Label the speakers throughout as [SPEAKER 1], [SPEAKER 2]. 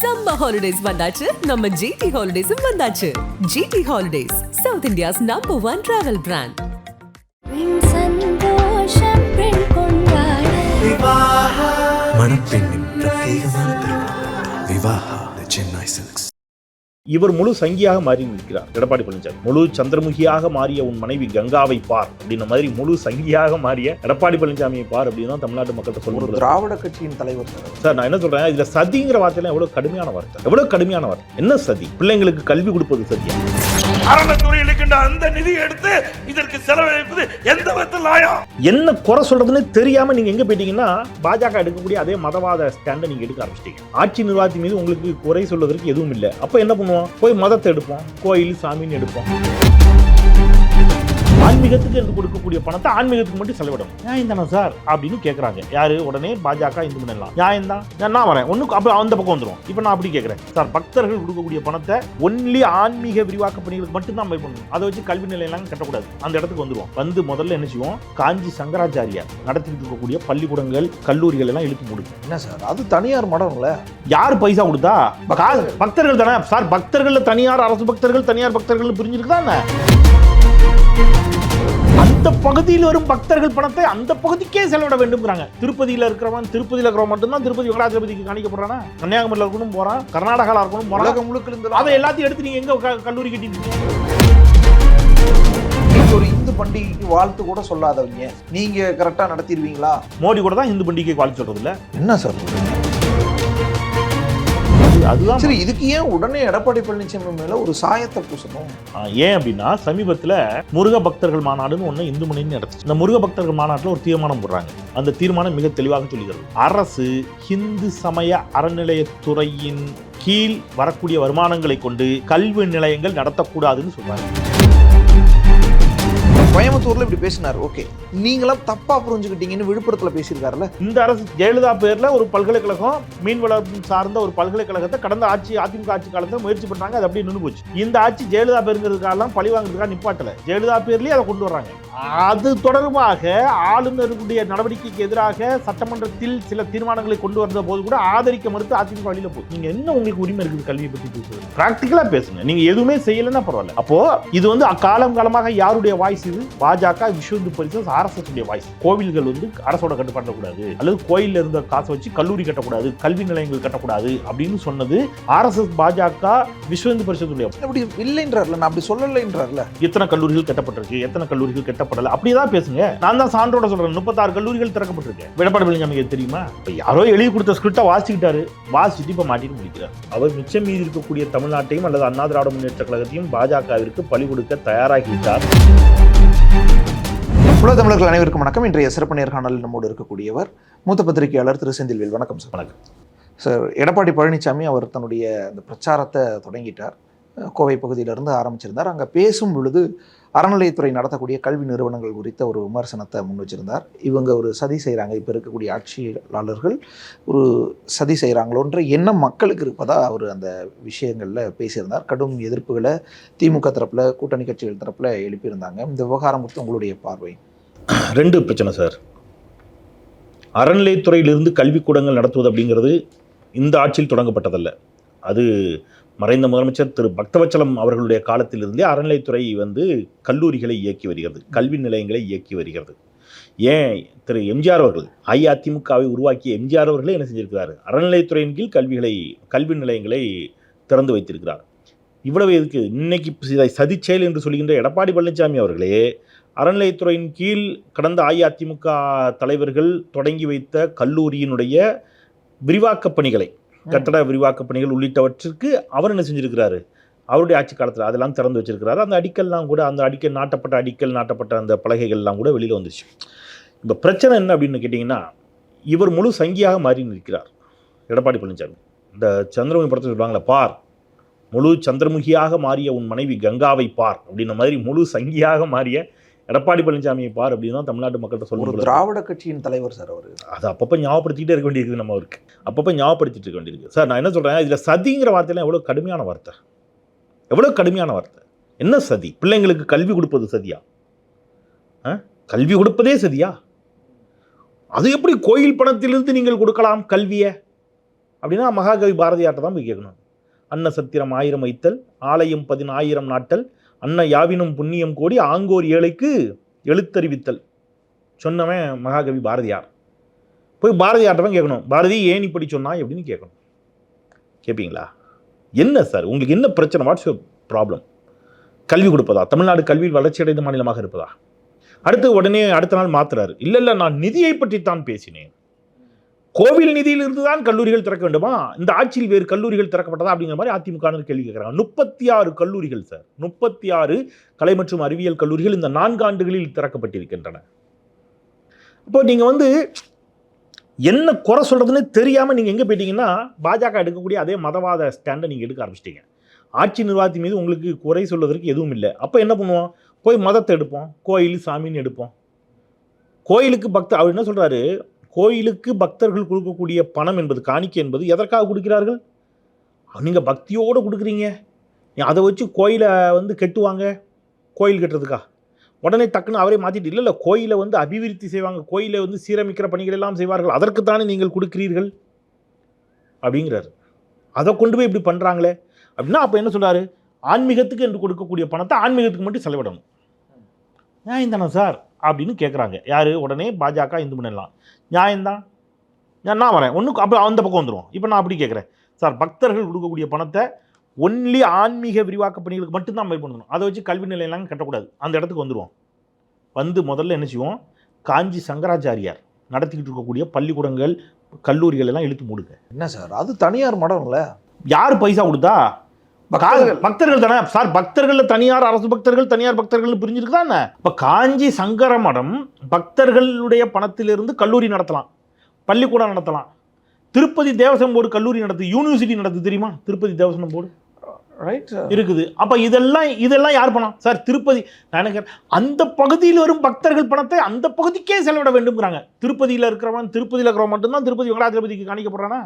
[SPEAKER 1] Summer holidays வந்தாச்சு. நம்ம GT ஹாலிடேஸும் வந்தாச்சு. GT holidays south India's number one travel brand
[SPEAKER 2] மணப்பெண்ணின் பிரத்யேகமான திருமணம் விவாஹா சென்னை சில்க்ஸ்
[SPEAKER 3] இவர் முழு சங்கியாக மாறி நிற்கிறார். எடப்பாடி பழனிசாமி. முழு சந்திரமுகியாக மாறிய உன் மனைவி கங்காவை பார் அப்படின்ன மாதிரி முழு சங்கியாக மாறிய எடப்பாடி பழனிசாமியை பார் அப்படின்னு தான் தமிழ்நாட்டு மக்கள்கிட்ட சொல்லுறது
[SPEAKER 4] திராவிட கட்சியின் தலைவர் சார்
[SPEAKER 3] நான் என்ன சொல்றேன் இதுல சதிங்கிற வார்த்தையில எவ்வளவு கடுமையான வார்த்தை? எவ்வளவு கடுமையான வார்த்தை? என்ன சதி? பிள்ளைங்களுக்கு கல்வி கொடுப்பது சதியா?
[SPEAKER 5] அறநிலைத்துறை இருக்கின்ற அந்த நிதியை எடுத்து இதற்கு செலவழிப்பது எந்த விதத்தில் நியாயம்?
[SPEAKER 3] என்ன குறை சொல்றதுன்னு தெரியாம நீங்க எங்க போயிட்டீங்கன்னா பாஜக எடுக்கக்கூடிய அதே மதவாத ஸ்டாண்டை நீங்க எடுக்க ஆரம்பிச்சிட்டீங்க. ஆட்சி நிர்வாகத்தின் மீது உங்களுக்கு குறை சொல்வதற்கு எதுவும் இல்லை. அப்ப என்ன பண்ணுவோம்? போய் மதத்தை எடுப்போம். கோயில் சாமின்னு எடுப்போம். ஆன்மீகத்துக்கு என்று கொடுக்கக்கூடிய பணத்தை ஆன்மீகத்துக்கு மட்டும் செலவிடும். நியாயம் தானே சார்? அப்படின்னு கேட்குறாங்க யாரு? உடனே பாஜக இந்து பண்ணலாம் நியாயம் தான் நான் வரேன். ஒன்று அப்போ அந்த பக்கம் வந்துடும் இப்போ நான் அப்படி கேட்குறேன் சார் பக்தர்கள் கொடுக்கக்கூடிய பணத்தை ஒன்லி ஆன்மீக விரிவாக்க பணிகளுக்கு மட்டும்தான் பை பண்ணணும். அதை வச்சு கல்வி நிலையெல்லாம் கட்டக்கூடாது. அந்த இடத்துக்கு வந்துருவோம் வந்து முதல்ல என்ன செய்வோம்? காஞ்சி சங்கராச்சாரியார் நடத்திட்டு இருக்கக்கூடிய பள்ளிக்கூடங்கள் கல்லூரிகள் எல்லாம் இழுத்து மூடுது.
[SPEAKER 4] என்ன சார்? அது தனியார் மடம்ல?
[SPEAKER 3] யார் பைசா கொடுத்தா?
[SPEAKER 4] பக்தர்கள்.
[SPEAKER 3] பக்தர்கள் தானே? சார் பக்தர்கள்ல தனியார் அரசு பக்தர்கள் தனியார் பக்தர்கள் பிரிஞ்சிருக்குதா என்ன? அந்த பகுதியில் வரும் பக்தர்கள் பணத்தை அந்த பகுதிக்கே செலவிட வேண்டும்ங்கிறாங்க. திருப்பதியில இருக்கிறவன் திருப்பதியில இருக்கிறவன் மட்டும்தான் திருப்பதி வெங்கடாச்சலபதிக்கு காணிக்கப்படுறானா? கன்னியாகுமரியில் இருக்கணும் போறான் கர்நாடகால இருக்கணும்
[SPEAKER 4] உலகம் முழுக்க இருந்து
[SPEAKER 3] அதை எல்லாத்தையும் எடுத்து நீங்க எங்க கல்லூரி கட்டிட்டு
[SPEAKER 4] ஒரு இந்து பண்டிகைக்கு வாழ்த்து கூட சொல்லாதவங்க. நீங்க கரெக்டா நடத்திடுவீங்களா?
[SPEAKER 3] மோடி கூட தான் இந்து பண்டிகைக்கு வாழ்த்து சொல்றது இல்ல
[SPEAKER 4] என்ன சார்?
[SPEAKER 3] அதுதான்
[SPEAKER 4] சரி இதுக்கு ஏன் உடனே எடப்பாடி பழனிசாமி மேல ஒரு சாயத்தை பூசணும்?
[SPEAKER 3] ஏன் அப்படின்னா சமீபத்தில் முருக பக்தர்கள் மாநாடுன்னு ஒன்று இந்து மணின்னு நடத்துச்சு இந்த முருக பக்தர்கள் மாநாட்டில் ஒரு தீர்மானம் போடுறாங்க. அந்த தீர்மானம் மிக தெளிவாக சொல்லுகிறது அரசு ஹிந்து சமய அறநிலையத்துறையின் கீழ் வரக்கூடிய வருமானங்களை கொண்டு கல்வி நிலையங்கள் நடத்தக்கூடாதுன்னு சொல்றாங்க.
[SPEAKER 4] கோயம்புத்தூர்ல இப்படி பேசினார். ஓகே. நீங்களாம் தப்பா புரிஞ்சுக்கிட்டீங்கன்னு விழுப்புரத்துல பேசியிருக்காருல்ல?
[SPEAKER 3] இந்த அரசு ஜெயலலிதா பேர்ல ஒரு பல்கலைக்கழகம் மீன்வளம் சார்ந்த ஒரு பல்கலைக்கழகத்தை கடந்த ஆட்சி அதிமுக ஆட்சி காலத்தில் முயற்சி பண்றாங்க. அது அப்படியே நின்று போச்சு. இந்த ஆட்சி ஜெயலலிதா பேருங்கிறதுக்காக பழி வாங்குறதுக்காக நிப்பாட்டல. ஜெயலலிதா பேர்லயே அதை கொண்டு வர்றாங்க. அது தொடர்பாக ஆளுநருடைய நடவடிக்கைக்கு எதிராக சட்டமன்றத்தில் சில தீர்மானங்களை கொண்டு வந்த போது கூட ஆதரிக்க மறுத்து அதிமுக வழியில போகுது நீங்க என்ன உங்களுக்கு உரிமை இருக்குது கல்வியை பத்தி பேசுறது? பிராக்டிக்கலா பேசுங்க. நீங்க எதுவுமே செய்யலைன்னா பரவாயில்ல. அப்போ இது வந்து காலம் காலமாக யாருடைய வாய்ஸ் இது? பாஜக விஸ்வ இந்து பரிசு ஆர்எஸ்எஸ் உடைய வாய்ஸ் கோவில்கள் வந்து அரசோட கட்டுப்பாட்டில் கூடாது. அல்லது கோயில்ல இருந்த காசை வச்சு கல்லூரி கட்டக்கூடாது கல்வி நிலையங்கள் கட்டக்கூடாது அப்படின்னு சொன்னது ஆர்எஸ்எஸ் பாஜக விஸ்வ இந்து பரிஷத்துடைய
[SPEAKER 4] அப்படி இல்லைன்றார்ல நான் அப்படி சொல்லலைன்றார்ல.
[SPEAKER 3] எத்தனை கல்லூரிகள் கட்டப்பட்டிருக்கு எத்தனை கல்லூரிகள் கட்டப்படல? அப்படிதான் பேசுங்க. நான் தான் சான்றோட சொல்றேன். முப்பத்தாறு கல்லூரிகள் திறக்கப்பட்டிருக்கு. எடப்பாடி பழனிசாமிக்கு இது தெரியுமா? யாரோ எழுதி கொடுத்த ஸ்கிரிப்டை வாசிக்கிட்டாரு. வாசிச்சுட்டு இப்ப மாட்டிட்டு முடிக்கிறார் அவர் மிச்சம் மீதி இருக்கக்கூடிய தமிழ்நாட்டையும் அல்லது அண்ணா திராவிட முன்னேற்ற கழகத்தையும் பாஜகவிற்கு பலி கொடுக்க தயாராகிவிட்டார்.
[SPEAKER 4] உலக தமிழர்கள் அனைவருக்கும் வணக்கம். இன்றைய சிறப்பு நேர்காணலில் நம்மோடு இருக்கக்கூடியவர் மூத்த பத்திரிகையாளர் திரு செந்தில்வேல். வணக்கம் சார்.
[SPEAKER 3] வணக்கம்.
[SPEAKER 4] சார் எடப்பாடி பழனிசாமி அவர் தன்னுடைய அந்த பிரச்சாரத்தை தொடங்கிட்டார். கோவை பகுதியிலிருந்து ஆரம்பிச்சிருந்தார். அங்கே பேசும் பொழுது அறநிலையத்துறை நடத்தக்கூடிய கல்வி நிறுவனங்கள் குறித்த ஒரு விமர்சனத்தை முன் வச்சிருந்தார். இவங்க ஒரு சதி செய்கிறாங்க இப்போ இருக்கக்கூடிய ஆட்சியாளர்கள் ஒரு சதி செய்கிறாங்களோன்ற எண்ணம் மக்களுக்கு இருப்பதாக அவர் அந்த விஷயங்களில் பேசியிருந்தார். கடும் எதிர்ப்புகளை திமுக தரப்பில் கூட்டணி கட்சிகள் தரப்பில் எழுப்பியிருந்தாங்க. இந்த விவகாரம் குறித்து உங்களுடைய பார்வை?
[SPEAKER 3] ரெண்டு பிரச்சனை சார். அறநிலையத்துறையிலிருந்து கல்விக்கூடங்கள் நடத்துவது அப்படிங்கிறது இந்த ஆட்சியில் தொடங்கப்பட்டதல்ல. அது மறைந்த முதலமைச்சர் திரு பக்தவச்சலம் அவர்களுடைய காலத்திலிருந்தே அறநிலைத்துறை வந்து கல்லூரிகளை இயக்கி வருகிறது கல்வி நிலையங்களை இயக்கி வருகிறது. ஏன்? திரு எம்ஜிஆர் அவர்கள் அஇஅதிமுகவை உருவாக்கிய எம்ஜிஆர் அவர்களே என்ன செஞ்சிருக்கிறார்? அறநிலைத்துறையின் கீழ் கல்விகளை கல்வி நிலையங்களை திறந்து வைத்திருக்கிறார். இவ்வளவு எதுக்கு? இன்னைக்கு இதை சதிச்செயல் என்று சொல்கின்ற எடப்பாடி பழனிசாமி அவர்களே அறநிலையத்துறையின் கீழ் கடந்த அஇஅதிமுக தலைவர்கள் தொடங்கி வைத்த கல்லூரியினுடைய விரிவாக்க பணிகளை கட்டட விரிவாக்க பணிகள் உள்ளிட்டவற்றிற்கு அவர் என்ன செஞ்சுருக்கிறாரு? அவருடைய ஆட்சி காலத்தில் அதெல்லாம் திறந்து வச்சிருக்கிறாரு. அந்த அடிக்கல்லாம் கூட அந்த அடிக்கல் நாட்டப்பட்ட அடிக்கல் நாட்டப்பட்ட அந்த பலகைகள்லாம் கூட வெளியில் வந்துச்சு. இப்போ பிரச்சனை என்ன அப்படின்னு கேட்டிங்கன்னா இவர் முழு சங்கியாக மாறி நிற்கிறார். எடப்பாடி பழனிசாமி. இந்த சந்திரமுகி படத்தில் சொல்லுவாங்களே பார் முழு சந்திரமுகியாக மாறிய உன் மனைவி கங்காவை பார் அப்படின்ன மாதிரி முழு சங்கியாக மாறிய எடப்பாடி பழனிசாமியை பார் அப்படின்னு தான் தமிழ்நாட்டு மக்கள்கிட்ட
[SPEAKER 4] ஒரு
[SPEAKER 3] சொல்லுவாங்க
[SPEAKER 4] திராவிட கட்சியின் தலைவர் சார் அவர்.
[SPEAKER 3] அது அப்பப்போ ஞாபகப்படுத்திக்கிட்டே இருக்க வேண்டியிருக்கு நம்ம அவருக்கு. அப்பப்போ ஞாபகப்படுத்திட்டு இருக்க வேண்டியிருக்கு. சார் நான் என்ன சொல்கிறேன் இதில் சதிங்கிற வார்த்தையெல்லாம் எவ்வளோ கடுமையான வார்த்தை. எவ்வளோ கடுமையான வார்த்தை. என்ன சதி? பிள்ளைங்களுக்கு கல்வி கொடுப்பது சதியா? கல்வி கொடுப்பதே சதியா? அது எப்படி கோயில் பணத்திலிருந்து நீங்கள் கொடுக்கலாம் கல்வியை? அப்படின்னா மகாகவி பாரதியார்ட்ட தான் போய் கேட்கணும். அன்ன சத்திரம் ஆயிரம் வைத்தல் ஆலயம் பதினாயிரம் நாட்டல் அன்ன யாவினும் புண்ணியம் கோடி ஆங்கோர் ஏழைக்கு எழுத்தறிவித்தல். சொன்னவன் மகாகவி பாரதியார். போய் பாரதியார்ட்டவன் கேட்கணும். பாரதி ஏன் இப்படி சொன்னா எப்படின்னு கேட்கணும். கேட்பீங்களா என்ன சார் உங்களுக்கு என்ன பிரச்சனை? வாட்ஸ் யுவர் ப்ராப்ளம் கல்வி கொடுப்பதா? தமிழ்நாடு கல்வியில் வளர்ச்சி அடைந்த மாநிலமாக இருப்பதா? அடுத்து உடனே அடுத்த நாள் மாத்துறாரு. இல்லை இல்லை நான் நிதியை பற்றி தான் பேசினேன். கோவில் நிதியிலிருந்து தான் கல்லூரிகள் திறக்க வேண்டுமா? இந்த ஆட்சியில் வேறு கல்லூரிகள் திறக்கப்பட்டதா அப்படிங்கிற மாதிரி அதிமுக கேள்வி கேட்குறாங்க. முப்பத்தி ஆறு கல்லூரிகள் சார். முப்பத்தி ஆறு கலை மற்றும் அறிவியல் கல்லூரிகள் இந்த நான்கு ஆண்டுகளில் திறக்கப்பட்டிருக்கின்றன. இப்போ நீங்கள் வந்து என்ன குறை சொல்கிறதுன்னு தெரியாமல் நீங்கள் எங்கே போயிட்டீங்கன்னா பாஜக எடுக்கக்கூடிய அதே மதவாத ஸ்டாண்டை நீங்கள் எடுக்க ஆரம்பிச்சிட்டீங்க. ஆட்சி நிர்வாகத்தின் மீது உங்களுக்கு குறை சொல்வதற்கு எதுவும் இல்லை. அப்போ என்ன பண்ணுவோம்? போய் மதத்தை எடுப்போம். கோயில் சாமின்னு எடுப்போம். கோயிலுக்கு பக்த அவர் என்ன சொல்கிறாரு கோயிலுக்கு பக்தர்கள் கொடுக்கக்கூடிய பணம் என்பது காணிக்கை என்பது எதற்காக கொடுக்கிறார்கள்? நீங்கள் பக்தியோடு கொடுக்குறீங்க. அதை வச்சு கோயிலை வந்து கெட்டுவாங்க கோயில் கட்டுறதுக்கா? உடனே டக்குன்னு அவரே மாற்றிட்டு இல்லை இல்லை கோயிலை வந்து அபிவிருத்தி செய்வாங்க. கோயிலை வந்து சீரமைக்கிற பணிகள் எல்லாம் செய்வார்கள். அதற்குத்தானே நீங்கள் கொடுக்கிறீர்கள்? அப்படிங்கிறாரு. அதை கொண்டு போய் இப்படி பண்ணுறாங்களே அப்படின்னா அப்போ என்ன சொல்கிறாரு ஆன்மீகத்துக்கு என்று கொடுக்கக்கூடிய பணத்தை ஆன்மீகத்துக்கு மட்டும் செலவிடணும். நியாயம் தானே சார்? அப்படின்னு கேட்குறாங்க யார்? உடனே பாஜக இந்து பண்ணலாம் நியாயம்தான் நான் நான் வரேன். ஒன்று அப்போ அந்த பக்கம் வந்துடும் இப்போ நான் அப்படி கேட்குறேன் சார் பக்தர்கள் கொடுக்கக்கூடிய பணத்தை ஒன்லி ஆன்மீக விரிவாக்க பணிகளுக்கு மட்டும்தான் பயன்படுத்தணும் அதை வச்சு கல்வி நிலையெல்லாம் கட்டக்கூடாது. அந்த இடத்துக்கு வந்துடுவோம் வந்து முதல்ல என்ன செய்வோம்? காஞ்சி சங்கராச்சாரியார் நடத்திக்கிட்டு இருக்கக்கூடிய பள்ளிக்கூடங்கள் கல்லூரிகள் எல்லாம் இழுத்து மூடுங்க.
[SPEAKER 4] என்ன சார்? அது தனியார் மடம்ல.
[SPEAKER 3] யார் பைசா கொடுத்தா?
[SPEAKER 4] பக்தர்கள்.
[SPEAKER 3] பக்தர்கள் தானே? சார் பக்தர்கள்ல தனியார் அரசு பக்தர்கள் தனியார் பக்தர்கள் பிரிஞ்சிருக்குதா என்ன? இப்ப காஞ்சி சங்கர மடம் பக்தர்களுடைய பணத்திலிருந்து கல்லூரி நடத்தலாம். பள்ளிக்கூடம் நடத்தலாம். திருப்பதி தேவசம் போர்டு கல்லூரி நடத்து யூனிவர்சிட்டி நடத்து தெரியுமா? திருப்பதி தேவசம் போர்டு.
[SPEAKER 4] ரைட்
[SPEAKER 3] இருக்குது. அப்ப இதெல்லாம் இதெல்லாம் யார் பணம்? சார் திருப்பதி கேட்டேன், அந்த பகுதியில் வரும் பக்தர்கள் பணத்தை அந்த பகுதிக்கே செலவிட வேண்டும்ங்கிறாங்க. திருப்பதியில் இருக்கிறவன் திருப்பதியில் இருக்கிறவன் மட்டும்தான் திருப்பதி வெங்கடாச்சலபதிக்கு காணிக்கப்படுறானா?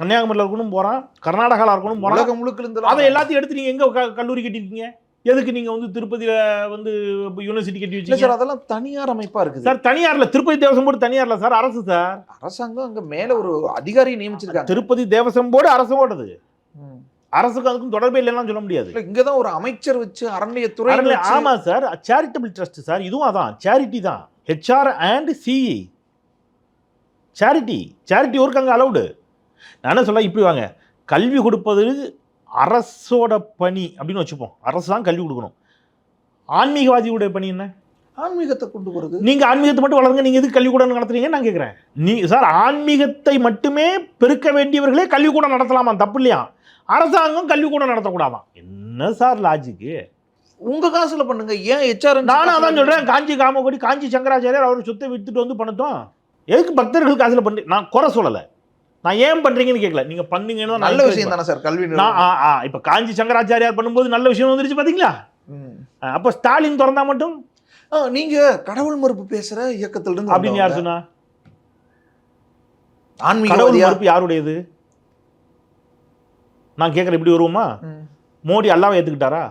[SPEAKER 3] கன்னியாகுமரியில் இருக்கணும் போறான் கர்நாடகாவில் இருக்கணும் போறான்.
[SPEAKER 4] உலகம் முழுக்க இருந்து
[SPEAKER 3] அதை எல்லாத்தையும் எடுத்து நீங்க எங்க க- கல்லூரி கட்டியிருக்கீங்க? எதுக்கு நீங்க வந்து திருப்பதியில வந்து யூனிவர்சிட்டி கட்டி வச்சீங்க
[SPEAKER 4] சார் அதெல்லாம் தனியார் அமைப்பா இருக்குது.
[SPEAKER 3] சார் தனியார்ல திருப்பதி தேவசம் போர்டு தனியார்ல சார் அரசு சார்.
[SPEAKER 4] அரசாங்கம் அங்க மேல ஒரு அதிகாரியை நியமிச்சிருக்காங்க.
[SPEAKER 3] திருப்பதி தேவசம் போர்டு அரசு ஓடுது. அரசுக்கு அதுக்கும் தொடர்பே இல்லைன்னா சொல்ல முடியாது.
[SPEAKER 4] இல்ல இங்கதான் ஒரு அமைச்சர் வச்சு அறநிலையத்துறை
[SPEAKER 3] அறநிலை- ஆமா சார் சேரிட்டபிள் ட்ரஸ்ட் சார் இதுவும் அதான் சேரிட்டி தான். HR and CE charity charity work அங்கே அலௌடு நான் என்ன சொல்ல இப்படி வாங்க. கல்வி கொடுப்பது அரசோட பணி அப்படின்னு வச்சுப்போம். அரசு தான் கல்வி கொடுக்கணும். ஆன்மீகவாதியுடைய பணி என்ன?
[SPEAKER 4] ஆன்மீகத்தை கொண்டு வருது
[SPEAKER 3] நீங்க ஆன்மீகத்தை மட்டும் வளருங்க. நீங்க எதுக்கு கல்விக்கூடம் நடத்துறீங்கன்னு நான் கேட்குறேன் நீ சார் ஆன்மீகத்தை மட்டுமே பெருக்க வேண்டியவர்களே கல்விக்கூடம் நடத்தலாமா? தப்பு இல்லையா? அரசாங்கம் கல்விக்கூடம் நடத்தக்கூடாதான். என்ன சார் லாஜிக்கு
[SPEAKER 4] உங்க காசுல பண்ணுங்க. ஏன் ஹெச்ஆர்
[SPEAKER 3] நானும் அதான் சொல்றேன். காஞ்சி காமகோடி காஞ்சி சங்கராச்சாரியார் அவர் சொத்தை வித்துட்டு வந்து பண்ணட்டும். எதுக்கு பக்தர்கள் காசுல பண்ணி நான் குறை சொல்லலை. நான் ஏன் பண்றீங்கன்னு கேட்கல நீங்க பண்ணீங்கன்னா
[SPEAKER 4] நல்ல விஷயம் தானே சார்? கல்வி.
[SPEAKER 3] நான் இப்ப காஞ்சி சங்கராச்சாரியார் பண்ணும்போது நல்ல விஷயம் வந்துருச்சு பாத்தீங்களா? அப்ப ஸ்டாலின் திறந்தா மட்டும்?
[SPEAKER 4] நீங்க கடவுள் மறுப்பு பேசுற இயக்கத்துல இருந்து
[SPEAKER 3] அப்படின்னு யார். சொன்னா? கடவுள் மறுப்பு யாருடையது? நான் கேட்குறேன் இப்படி வருவோமா. மோடி அல்லாவை ஏற்றுக்கிட்டாரா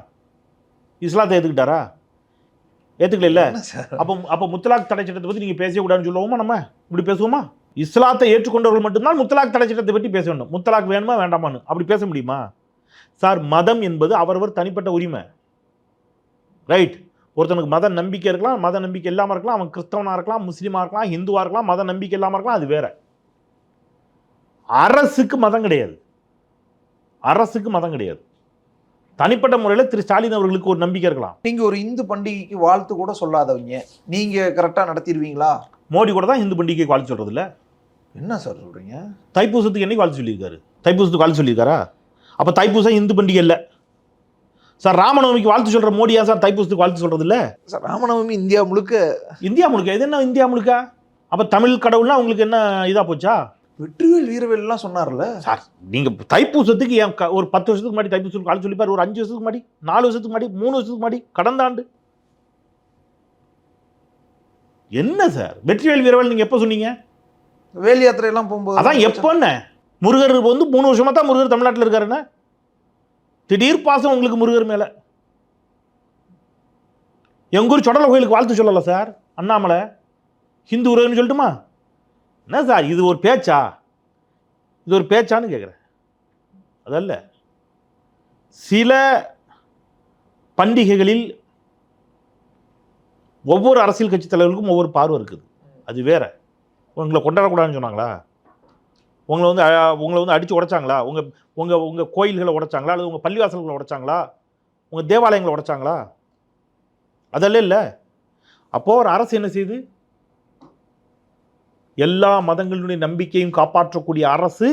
[SPEAKER 3] இஸ்லாத்தை ஏற்றுக்கிட்டாரா ஏற்றுக்கல இல்லை? அப்போ அப்போ முத்தலாக் தடை சட்டத்தை பற்றி நீங்கள் பேசக்கூடாதுன்னு சொல்லுவோமா நம்ம? இப்படி பேசுவோமா? இஸ்லாத்தை ஏற்றுக்கொண்டவர்கள் மட்டும்தான் முத்தலாக் தடை சட்டத்தை பற்றி பேச வேண்டும். முத்தலாக் வேணுமா வேண்டாமான்னு? அப்படி பேச முடியுமா? சார் மதம் என்பது அவரவர் தனிப்பட்ட உரிமை. ரைட் ஒருத்தனுக்கு மத நம்பிக்கை இருக்கலாம் மத நம்பிக்கை இல்லாமல் இருக்கலாம் அவன் கிறிஸ்தவனாக இருக்கலாம் முஸ்லீமாக இருக்கலாம் ஹிந்துவாக இருக்கலாம் மத நம்பிக்கை இல்லாமல் இருக்கலாம் அது வேற. அரசுக்கு மதம் கிடையாது. அரசுக்கு மதம் கிடையாது. தனிப்பட்ட முறையில் திரு ஸ்டாலின் அவர்களுக்கு ஒரு நம்பிக்கை இருக்கலாம்.
[SPEAKER 4] நீங்கள் ஒரு இந்து பண்டிகைக்கு வாழ்த்து கூட சொல்லாதவங்க. நீங்கள் கரெக்டாக நடத்திடுவீங்களா?
[SPEAKER 3] மோடி கூட தான் இந்து பண்டிகைக்கு வாழ்த்து சொல்றது இல்ல
[SPEAKER 4] என்ன சார் சொல்றீங்க?
[SPEAKER 3] தைப்பூசத்துக்கு என்னைக்கு வாழ்த்து சொல்லியிருக்காரு? தைப்பூசத்துக்கு வாழ்த்து சொல்லியிருக்காரா? அப்போ தைப்பூசம் இந்து பண்டிகை இல்லை. சார் ராமநவமிக்கு வாழ்த்து சொல்ற மோடியா சார் தைப்பூசத்துக்கு வாழ்த்து சொல்றது இல்ல
[SPEAKER 4] சார் ராமநவமி இந்தியா முழுக்க
[SPEAKER 3] இந்தியா முழுக்க? இது என்ன இந்தியா முழுக்க? அப்போ தமிழ் கடவுள்னா உங்களுக்கு என்ன இதா போச்சா?
[SPEAKER 4] வெற்றிவேல் வீரவேல் எல்லாம் சொன்னார்ல.
[SPEAKER 3] சார் நீங்க தைப்பூசத்துக்கு ஏன் க- ஒரு பத்து வருஷத்துக்கு முன்னாடி தைப்பூசத்துக்கு வாழ்த்து சொல்லிப்பாரு? ஒரு அஞ்சு வருஷத்துக்கு முன்னாடி நாலு வருஷத்துக்கு முன்னாடி மூணு வருஷத்துக்கு முன்னாடி கடந்த ஆண்டு. என்ன சார்? வெற்றிவேல் வீரவேல் நீங்க எப்போ சொன்னீங்க?
[SPEAKER 4] வேல் யாத்திரை எல்லாம் போகும்போது
[SPEAKER 3] அதான் எப்போன்னு முருகர் வந்து மூணு வருஷமா தான் முருகர் தமிழ்நாட்டில் இருக்காருன்னு திடீர் பாசம் உங்களுக்கு முருகர் மேல. எங்க ஊர் சொடல கோயிலுக்கு வாழ்த்து சொல்லல சார் அண்ணாமலை. ஹிந்து உறவுன்னு சொல்லட்டுமா? என்ன சார் இது ஒரு பேச்சா? இது ஒரு பேச்சான்னு கேட்குறேன் அதல்ல சில பண்டிகைகளில் ஒவ்வொரு அரசியல் கட்சி தலைவருக்கும் ஒவ்வொரு பார்வை இருக்குது. அது வேற. உங்களை கொண்டாடக்கூடாதுன்னு சொன்னாங்களா? உங்களை வந்து உங்களை வந்து அடித்து உடைச்சாங்களா? உங்கள் உங்கள் உங்கள் கோயில்களை உடைச்சாங்களா? அல்லது உங்கள் பள்ளிவாசல்களை உடைச்சாங்களா? உங்கள் தேவாலயங்களை உடைச்சாங்களா? அதெல்லாம் இல்லை. அப்போது ஒரு அரசு என்ன செய்யுது எல்லா மதங்களுடைய நம்பிக்கையும் காப்பாற்றக்கூடிய அரசு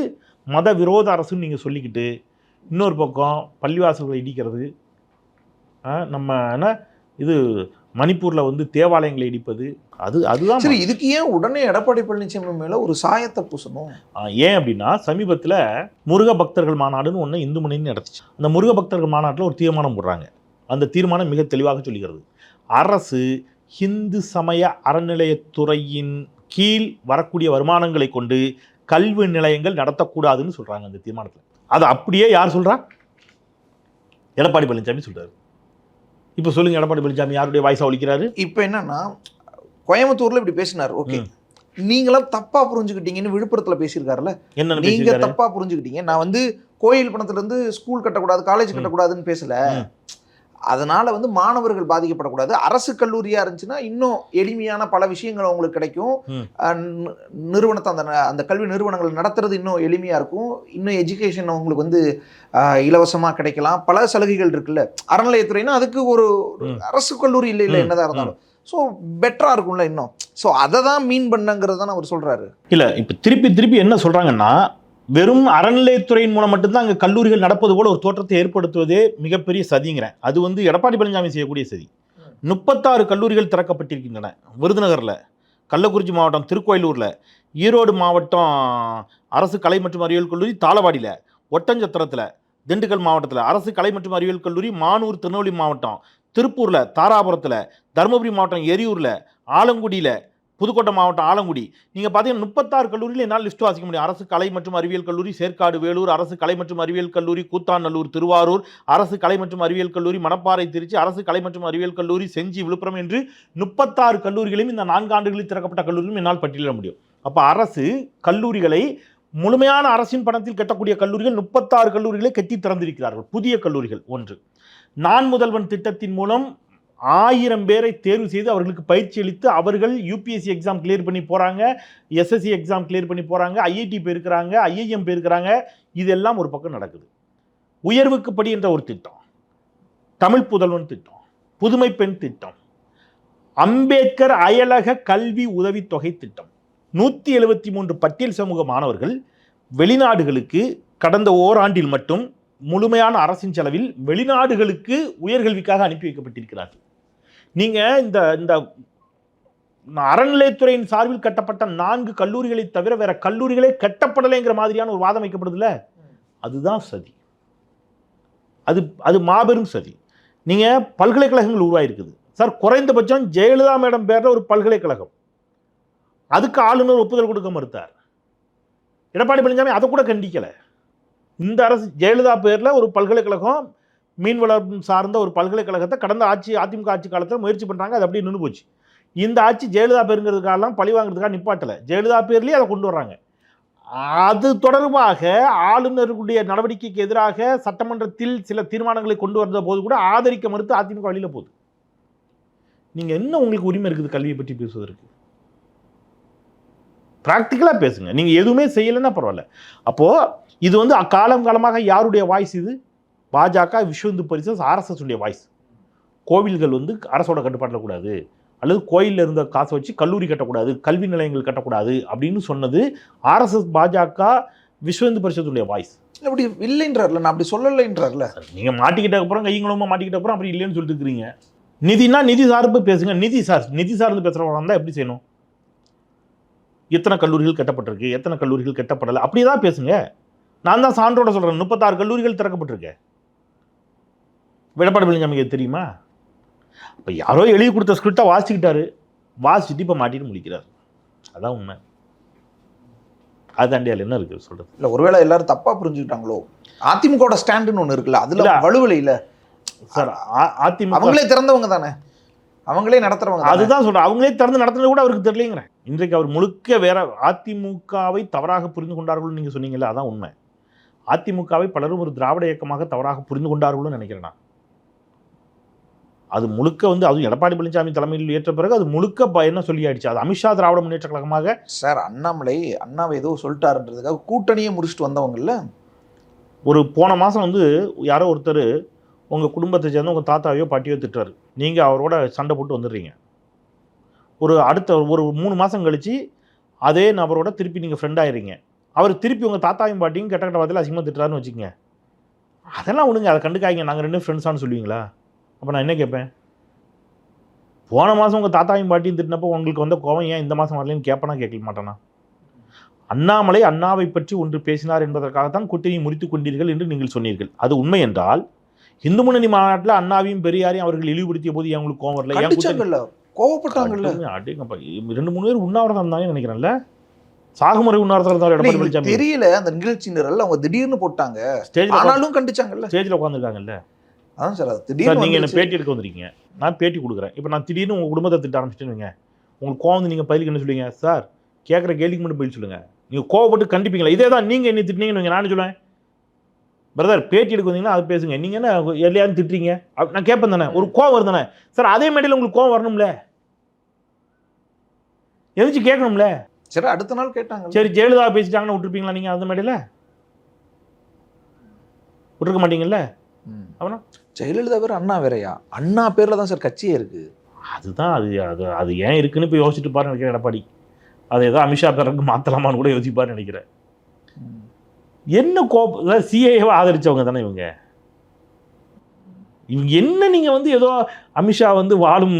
[SPEAKER 3] மத விரோத அரசுன்னு நீங்கள் சொல்லிக்கிட்டு இன்னொரு பக்கம் பள்ளிவாசல்களை இடிக்கிறது ஆ, நம்ம என்ன இது மணிப்பூரில் வந்து தேவாலயங்களை இடிப்பது அது அதுதான்
[SPEAKER 4] சரி இதுக்கு ஏன் உடனே எடப்பாடி பழனிசாமி மேல ஒரு சாயத்தை பூசணும்?
[SPEAKER 3] ஏன் அப்படின்னா சமீபத்தில் முருக பக்தர்கள் மாநாடுன்னு ஒன்று இந்து முன்னணி நடத்துச்சு. அந்த முருக பக்தர்கள் மாநாட்டில் ஒரு தீர்மானம் போடுறாங்க. அந்த தீர்மானம் மிக தெளிவாக சொல்லுகிறது அரசு இந்து சமய அறநிலையத்துறையின் கீழ் வரக்கூடிய வருமானங்களை கொண்டு கல்வி நிலையங்கள் நடத்தக்கூடாதுன்னு சொல்கிறாங்க அந்த தீர்மானத்தில். அதை அப்படியே யார் சொல்கிறா எடப்பாடி பழனிசாமி சொல்றாரு. இப்போ சொல்லுங்க எடப்பாடி பழனிசாமி யாருடைய வாய்ஸாக ஒழிக்கிறாரு
[SPEAKER 4] இப்போ என்னன்னா கோயம்புத்தூர்ல இப்படி பேசினார். ஓகே. நீங்களாம் தப்பா புரிஞ்சுக்கிட்டீங்கன்னு விழுப்புரத்துல பேசியிருக்காருல்ல?
[SPEAKER 3] என்னன்னு
[SPEAKER 4] நீங்க தப்பா புரிஞ்சுக்கிட்டீங்க. நான் வந்து கோயில் பணத்துல இருந்து ஸ்கூல் கட்டக்கூடாது காலேஜ். கட்டக்கூடாதுன்னு பேசல. அதனால வந்து மாணவர்கள் பாதிக்கப்படக்கூடாது. அரசு கல்லூரியா இருந்துச்சுன்னா இன்னும் எளிமையான பல விஷயங்கள் அவங்களுக்கு கிடைக்கும். நிறுவனத்தை அந்த அந்த கல்வி நிறுவனங்கள் நடத்துறது இன்னும் எளிமையா இருக்கும். இன்னும் எஜுகேஷன் அவங்களுக்கு வந்து அஹ், இலவசமா கிடைக்கலாம். பல சலுகைகள் இருக்குல்ல. அறநிலையத்துறைனா அதுக்கு ஒரு. அரசு கல்லூரி இல்லை இல்லை
[SPEAKER 3] ம்.
[SPEAKER 4] என்னதான் இருந்தாலும். ஸோ பெட்டரா இருக்கும்ல இன்னும். ஸோ அதை தான் மீன் பண்ணங்கிறது தான் அவர் சொல்றாரு.
[SPEAKER 3] இல்லை இப்போ திருப்பி திருப்பி என்ன சொல்கிறாங்கன்னா வெறும் அறநிலையத்துறையின் மூலம் மட்டும்தான் அங்கே கல்லூரிகள் நடப்பது போல ஒரு தோற்றத்தை ஏற்படுத்துவதே மிகப்பெரிய சதிங்கிறேன். அது வந்து எடப்பாடி பழனிசாமி செய்யக்கூடிய சதி. முப்பத்தாறு கல்லூரிகள் திறக்கப்பட்டிருக்கின்றன. விருதுநகரில் கள்ளக்குறிச்சி மாவட்டம் திருக்கோயிலூரில் ஈரோடு மாவட்டம் அரசு கலை மற்றும் அறிவியல் கல்லூரி தாளவாடியில் ஒட்டஞ்சத்திரத்தில் திண்டுக்கல் மாவட்டத்தில் அரசு கலை மற்றும் அறிவியல் கல்லூரி மானூர் திருநெல்வேலி மாவட்டம் திருப்பூரில் தாராபுரத்தில் தருமபுரி மாவட்டம் எரியூரில் ஆலங்குடியில் புதுக்கோட்டை மாவட்டம் ஆலங்குடி. நீங்கள் பார்த்தீங்கன்னா முப்பத்தாறு கல்லூரியில் என்னால் லிஸ்ட் வாசிக்க முடியும். அரசு கலை மற்றும் அறிவியல் கல்லூரி சேர்க்காடு வேலூர் அரசு கலை மற்றும் அறிவியல் கல்லூரி கூத்தாநல்லூர் திருவாரூர் அரசு கலை மற்றும் அறிவியல் கல்லூரி மணப்பாறை திருச்சி அரசு கலை மற்றும் அறிவியல் கல்லூரி செஞ்சி விழுப்புரம் என்று முப்பத்தாறு கல்லூரிகளையும் இந்த நான்கு ஆண்டுகளில் திறக்கப்பட்ட கல்லூரிகளும் என்னால் பட்டியலிட முடியும். அப்போ அரசு கல்லூரிகளை முழுமையான அரசின் பணத்தில் கட்டக்கூடிய கல்லூரிகள் முப்பத்தாறு கல்லூரிகளை கட்டி திறந்திருக்கிறார்கள். புதிய கல்லூரிகள் ஒன்று. நான் முதல்வன் திட்டத்தின் மூலம் ஆயிரம் பேரை தேர்வு செய்து அவர்களுக்கு பயிற்சி அளித்து அவர்கள் யூபிஎஸ்சி எக்ஸாம் கிளியர் பண்ணி போகிறாங்க எஸ்எஸ்சி எக்ஸாம் கிளியர் பண்ணி போகிறாங்க ஐஐடி போயிருக்கிறாங்க ஐஐஎம் போயிருக்கிறாங்க இதெல்லாம் ஒரு பக்கம் நடக்குது. உயர்வுக்கு படி என்ற ஒரு திட்டம். தமிழ் புதல்வன் திட்டம். புதுமை பெண் திட்டம். அம்பேத்கர் அயலக கல்வி உதவித்தொகை திட்டம். நூற்றி எழுபத்தி மூன்று பட்டியல் சமூக மாணவர்கள் வெளிநாடுகளுக்கு கடந்த ஓராண்டில் மட்டும் முழுமையான அரசின் செலவில் வெளிநாடுகளுக்கு உயர்கல்விக்காக அனுப்பி வைக்கப்பட்டிருக்கிறார்கள். நீங்கள் இந்த இந்த அறநிலையத்துறையின் சார்பில் கட்டப்பட்ட நான்கு கல்லூரிகளை தவிர வேற கல்லூரிகளே கட்டப்படலைங்கிற மாதிரியான ஒரு வாதம் வைக்கப்படுதுல்ல? அதுதான் சதி. அது அது மாபெரும் சதி. நீங்கள் பல்கலைக்கழகங்கள் உருவாயிருக்குது. சார் குறைந்தபட்சம் ஜெயலலிதா மேடம் பேரில் ஒரு பல்கலைக்கழகம். அதுக்கு ஆளுநர் ஒப்புதல் கொடுக்க மறுத்தார். எடப்பாடி பழனிசாமி அதை கூட கண்டிக்கலை. இந்த அரசு ஜெயலலிதா பேரில் ஒரு பல்கலைக்கழகம் மீன் வளர்ப்பு சார்ந்த ஒரு பல்கலைக்கழகத்தை கடந்த ஆட்சி அதிமுக ஆட்சி காலத்தில் முயற்சி பண்ணுறாங்க அது அப்படியே நின்று போச்சு. இந்த ஆட்சி ஜெயலலிதா பேருங்கிறதுக்காகலாம் பழி வாங்குறதுக்காக நிப்பாட்டலை. ஜெயலலிதா பேர்லேயே அதை கொண்டு வர்றாங்க. அது தொடர்பாக ஆளுநருடைய நடவடிக்கைக்கு எதிராக சட்டமன்றத்தில் சில தீர்மானங்களை கொண்டு வந்த போது கூட ஆதரிக்க மறுத்து அதிமுக வழியில் போகுது. நீங்கள் என்ன உங்களுக்கு உரிமை இருக்குது கல்வியை பற்றி பேசுவதற்கு? ப்ராக்டிக்கலாக பேசுங்க. நீங்கள் எதுவுமே செய்யலைன்னா பரவாயில்ல. அப்போது இது வந்து அக்காலம் காலமாக யாருடைய வாய்ஸ் இது? பாஜக விஸ்வ இந்து பரிசஸ் ஆர்எஸ்எஸ் உடைய வாய்ஸ் கோவில்கள் வந்து அரசோட கட்டுப்பாட்டில் கூடாது. அல்லது கோயிலில் இருந்த காசை வச்சு கல்லூரி கட்டக்கூடாது கல்வி நிலையங்கள் கட்டக்கூடாது அப்படின்னு சொன்னது ஆர்எஸ்எஸ் பாஜக விஸ்வ இந்து பரிஷத்துடைய வாய்ஸ்
[SPEAKER 4] அப்படி இல்லைன்றார்ல நான் அப்படி சொல்லலைன்றார்ல.
[SPEAKER 3] நீங்கள் மாட்டிக்கிட்ட அப்புறம் கைங்களுமா மாட்டிக்கிட்ட அப்புறம் அப்படி இல்லைன்னு சொல்லிட்டு இருக்கிறீங்க. நிதினா நிதி சார்பு பேசுங்க. நிதி சார் நிதி சார்ந்து பேசுகிறவங்க இருந்தால் எப்படி செய்யணும்? எத்தனை கல்லூரிகள் கட்டப்பட்டிருக்கு? எத்தனை கல்லூரிகள் கட்டப்படலை? அப்படி தான் பேசுங்க. நான் தான் சான்றோட சொல்கிறேன் முப்பத்தாறு கல்லூரிகள் திறக்கப்பட்டிருக்கு. எடப்பாடி பழனிசாமிக்கு தெரியுமா? இப்போ யாரோ எழுதி கொடுத்த ஸ்கிரிப்டை வாசிக்கிட்டாரு வாசிச்சுட்டு இப்போ மாட்டிட்டு முடிக்கிறார் அதான் உண்மை. அதுதாண்டி அதில் என்ன இருக்குது சொல்கிறது
[SPEAKER 4] இல்ல ஒருவேளை எல்லாரும் தப்பா புரிஞ்சுக்கிட்டாங்களோ? அதிமுகவோட ஸ்டாண்டுன்னு ஒண்ணு இருக்குல்ல அதுல
[SPEAKER 3] இல்ல. சார் அதிமுக
[SPEAKER 4] அவங்களே திறந்தவங்க தானே? அவங்களே நடத்துறவங்க தானே.
[SPEAKER 3] அதுதான் சொல்றேன். அவங்களே திறந்து நடத்துனது கூட அவருக்கு தெரியலங்கிறேன். இன்றைக்கு அவர் முழுக்க வேற அதிமுகவை தவறாக புரிந்து கொண்டார்கள்னு நீங்க சொன்னீங்கல்ல அதான் உண்மை. அதிமுகவை பலரும் ஒரு திராவிட இயக்கமாக தவறாக புரிந்து கொண்டார்கள்னு நினைக்கிறேன் நான். அது முழுக்க வந்து அதுவும் எடப்பாடி பழனிசாமி தலைமையில் ஏற்ற பிறகு அது முழுக்க என்ன சொல்லி ஆயிடுச்சு அது அமித்ஷா திராவிட முன்னேற்ற கழகமாக
[SPEAKER 4] சார் அண்ணாமலை அண்ணாவை ஏதோ சொல்லிட்டாருன்றதுக்காக கூட்டணியே முடிச்சுட்டு வந்தவங்கல்ல?
[SPEAKER 3] ஒரு போன மாதம் வந்து யாரோ ஒருத்தர் உங்கள் குடும்பத்தை சேர்ந்து உங்கள் தாத்தாவையோ பாட்டியோ திட்டுறாரு. நீங்கள் அவரோட சண்டை போட்டு வந்துடுறீங்க. ஒரு அடுத்த ஒரு மூணு மாதம் கழித்து அதே நபரோட திருப்பி நீங்கள் ஃப்ரெண்ட் ஆயிடுறீங்க அவர் திருப்பி உங்கள் தாத்தாவையும் பாட்டியும் கெட்ட கெட்ட வார்த்தையில் அசிங்கமாக திட்டுறாருன்னு வச்சுக்கோங்க. அதெல்லாம் விடுங்க அதை கண்டுக்காய்ங்க நாங்கள் ரெண்டு ஃப்ரெண்ட்ஸானு சொல்லுவீங்களா? அப்போ நான் என்ன கேட்பேன்? போன மாதம் உங்கள் தாத்தாவையும் பாட்டியும் திட்டினப்போ உங்களுக்கு வந்த கோவம் ஏன் இந்த மாதம் வரலன்னு கேட்பனா கேட்க மாட்டானா? அண்ணாமலை அண்ணாவை பற்றி ஒன்று பேசினார் என்பதற்காகத்தான் கூட்டணியை முறித்துக் கொண்டீர்கள் என்று நீங்கள் சொன்னீர்கள். அது உண்மை என்றால் இந்து முன்னணி மாநாட்டில் அண்ணாவையும் பெரியாரையும் அவர்கள் இழிவுபடுத்திய போது ஏன் உங்களுக்கு கோவம் வரல? ஏன்
[SPEAKER 4] கோவப்பட்டாங்கல்ல.
[SPEAKER 3] கடுமையா, அடேங்கப்பா. ரெண்டு மூணு பேர் உண்ணாவிரதம் இருந்தாங்க நினைக்கிறேன்ல? சாகுமுறை உண்ணாவிரதம்
[SPEAKER 4] தெரியல அந்த நிகழ்ச்சி நிரல் அவங்க திடீர்னு போட்டாங்க. ஆனாலும் கண்டிச்சாங்கல்ல.
[SPEAKER 3] ஸ்டேஜில் உட்காந்துருக்காங்கல்ல
[SPEAKER 4] அதான் சார் திடீர்னு
[SPEAKER 3] நீங்கள் என்ன. பேட்டி எடுக்க வந்திருக்கீங்க. நான் பேட்டி கொடுக்குறேன். இப்போ நான் திடீர்னு உங்கள் குடும்பத்தை திட்ட ஆரம்பிச்சிட்டேன்னு உங்களுக்கு கோவம் வந்து நீங்கள் பதிலுக்கு என்ன சொல்லுவீங்க? சார் கேட்குற கேள்விக்கு மட்டும் பதில் சொல்லுங்கள் நீங்கள் கோவப்பட்டு கண்டிப்பீங்களா? இதே தான் நீங்கள் என்ன திட்டினீங்கன்னு நான் சொல்லுவேன். பிரதர் பேட்டி எடுக்க வந்தீங்கன்னா அது பேசுங்க. நீங்கள் என்ன எல்லாரும் திட்டுறீங்க? நான் கேட்பேன் தானே. ஒரு கோவம் வருது தானே. சார் அதே மேடையில் உங்களுக்கு கோவம் வரணும்ல? எதிர்த்து கேட்கணும்ல?
[SPEAKER 4] சரி அடுத்த நாள் கேட்டாங்க
[SPEAKER 3] சரி ஜெயலலிதா பேசிட்டாங்கன்னு விட்டுருப்பீங்களா நீங்கள் அந்த மேடையில்? விட்டுருக்க மாட்டீங்கல்ல? அவனா?
[SPEAKER 4] ஜெயலலிதா பேர் அண்ணா வேறையா? அண்ணா பேரில் தான் சார் கட்சியே இருக்குது
[SPEAKER 3] அதுதான் அது அது அது ஏன் இருக்குன்னு இப்போ யோசிச்சுட்டு பாரு நினைக்கிறேன் எடப்பாடி. அதை ஏதோ அமித்ஷா பேருக்கு மாற்றலாமான்னு கூட யோசிப்பாருன்னு நினைக்கிறேன். என்ன கோபம் சிஏவை ஆதரித்தவங்க தானே இவங்க? இவங்க என்ன நீங்கள் வந்து ஏதோ அமித்ஷா வந்து வாழும்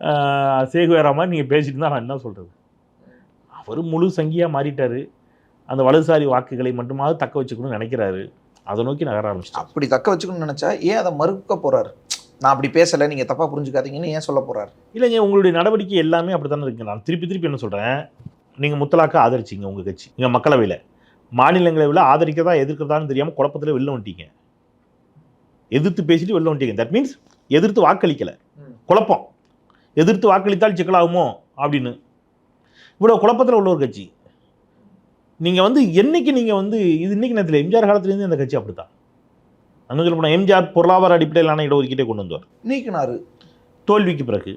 [SPEAKER 3] ஆஹ், சேகுவேரா மாதிரி நீங்கள் பேசிட்டு தான் நான் என்ன சொல்கிறது அவர் முழு சங்கியாக மாறிட்டார். அந்த வலதுசாரி வாக்குகளை மட்டுமாவது தக்க வச்சுக்கணும்னு நினைக்கிறாரு. அதை நோக்கி நகர ஆரம்பிச்சிட்டான்.
[SPEAKER 4] அப்படி தக்க வச்சுக்கணும்னு நினைச்சா ஏன் அதை மறுக்க போறாரு? நான் அப்படி பேசல நீங்க தப்பா புரிஞ்சுக்காதீங்கன்னு ஏன் சொல்ல போறாரு?
[SPEAKER 3] இல்லைங்க உங்களுடைய நடவடிக்கை எல்லாமே அப்படி தானே இருக்கு. நான் திருப்பி திருப்பி என்ன சொல்கிறேன் நீங்கள் முத்தலாக்க ஆதரிச்சிங்க உங்கள் கட்சி நீங்கள் மக்களவையில். மாநிலங்களவையில் ஆதரிக்கிறதா எதிர்க்கிறதான்னு தெரியாமல் குழப்பத்தில் வெளில வந்துட்டீங்க. எதிர்த்து பேசிட்டு வெளில வந்துட்டீங்க. தட் மீன்ஸ் எதிர்த்து வாக்களிக்கலை. குழப்பம். எதிர்த்து வாக்களித்தால் சிக்கலாகுமோ அப்படின்னு. இவ்வளோ குழப்பத்தில் உள்ள ஒரு கட்சி. நீங்கள் வந்து என்னைக்கு நீங்கள் வந்து இது இன்னைக்கு நேரத்தில் எம்ஜிஆர் காலத்துலேருந்து இந்த கட்சி அப்படி தான் இன்னும் சொல்ல போனால் எம்ஜிஆர் பொருளாதார அடிப்படையிலான இடஒதுக்கீட்டை கொண்டு வந்தார்.
[SPEAKER 4] நீக்கினாரு.
[SPEAKER 3] தோல்விக்கு பிறகு.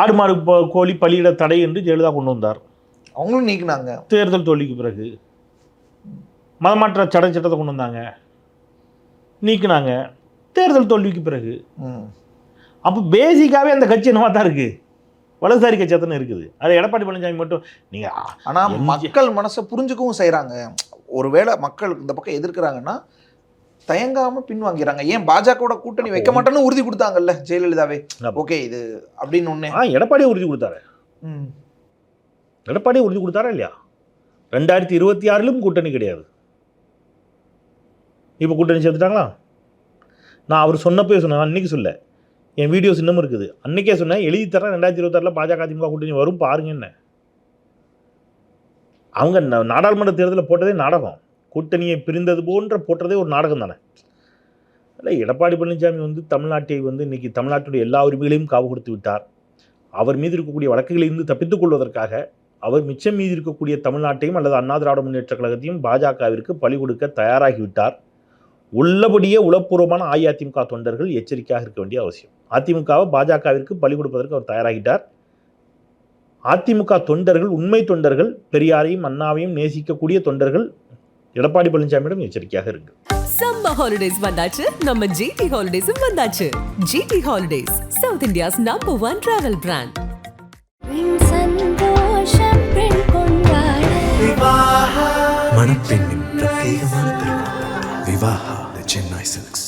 [SPEAKER 3] ஆடு மாடு கோழி பலியிட தடை என்று ஜெயலலிதா கொண்டு வந்தார்.
[SPEAKER 4] அவங்களும் நீக்கினாங்க.
[SPEAKER 3] தேர்தல் தோல்விக்கு பிறகு. மதமாற்ற சடை சட்டத்தை கொண்டு வந்தாங்க. நீக்கினாங்க. தேர்தல் தோல்விக்கு பிறகு. அப்போ பேசிக்காவே அந்த கட்சி என்னவா தான் இருக்கு? வலதுசாரி கட்சியாக தானே இருக்குது. அது எடப்பாடி பழனிசாமி மட்டும் நீங்கள்
[SPEAKER 4] ஆனா
[SPEAKER 3] எம்ஜி-
[SPEAKER 4] மக்கள் மனசை புரிஞ்சுக்கவும் செய்றாங்க. ஒருவேளை மக்கள் இந்த பக்கம் எதிர்க்கிறாங்கன்னா தயங்காம பின்வாங்கிறாங்க. ஏன் பாஜகவோட கூட்டணி வைக்க மாட்டேன்னு உறுதி கொடுத்தாங்கல்ல ஜெயலலிதாவே. ஓகே இது அப்படின்னு ஒண்ணே
[SPEAKER 3] ஆ எடப்பாடியே உறுதி கொடுத்தாரு.
[SPEAKER 4] ம்.
[SPEAKER 3] எடப்பாடியே உறுதி கொடுத்தாரா இல்லையா? ரெண்டாயிரத்தி இருபத்தி ஆறிலும் கூட்டணி கிடையாது. இப்போ கூட்டணி சேர்த்துட்டாங்களா? நான் அவர் சொன்னப்போ சொன்னேன் அன்னைக்கு சொல்ல என் வீடியோஸ் இன்னமும் இருக்குது. அன்றைக்கே சொன்னேன் எழுதி தரேன் ரெண்டாயிரத்தி இருபத்தாறில் பாஜக திமுக கூட்டணி வரும் பாருங்க என்ன. அவங்க நாடாளுமன்ற தேர்தலில் போட்டதே நாடகம். கூட்டணியை பிரிந்தது போன்ற போட்டதே ஒரு நாடகம் தானே. இல்லை எடப்பாடி பழனிசாமி வந்து தமிழ்நாட்டை வந்து இன்னைக்கு தமிழ்நாட்டுடைய எல்லா உரிமைகளையும் காவு கொடுத்து விட்டார். அவர் மீது இருக்கக்கூடிய வழக்குகளிலிருந்து தப்பித்துக் கொள்வதற்காக அவர் மிச்சம் மீதி இருக்கக்கூடிய தமிழ்நாட்டையும் அல்லது அண்ணா திராவிட முன்னேற்ற கழகத்தையும் பாஜகவிற்கு பழி கொடுக்க தயாராகிவிட்டார் உள்ளபடியே உளப்பூர்வமான அஇஅதிமுக தொண்டர்கள் எச்சரிக்கையாக இருக்க வேண்டிய அவசியம். அதிமுகவை பாஜகவிற்கு பலி கொடுப்பதற்கு அவர் தயாராகிட்டார். அதிமுக தொண்டர்கள் உண்மை தொண்டர்கள் பெரியாரையும் அண்ணாவையும் நேசிக்கக்கூடிய தொண்டர்கள் எடப்பாடி பழனிசாமியிடம் எச்சரிக்கையாக இருக்கு
[SPEAKER 1] சம்ம ஹாலிடேஸ் வந்தாச்சு. நம்ம ஜிடி ஹாலிடேஸும் வந்தாச்சு. GT holidays south India's number one travel brand Chennai silks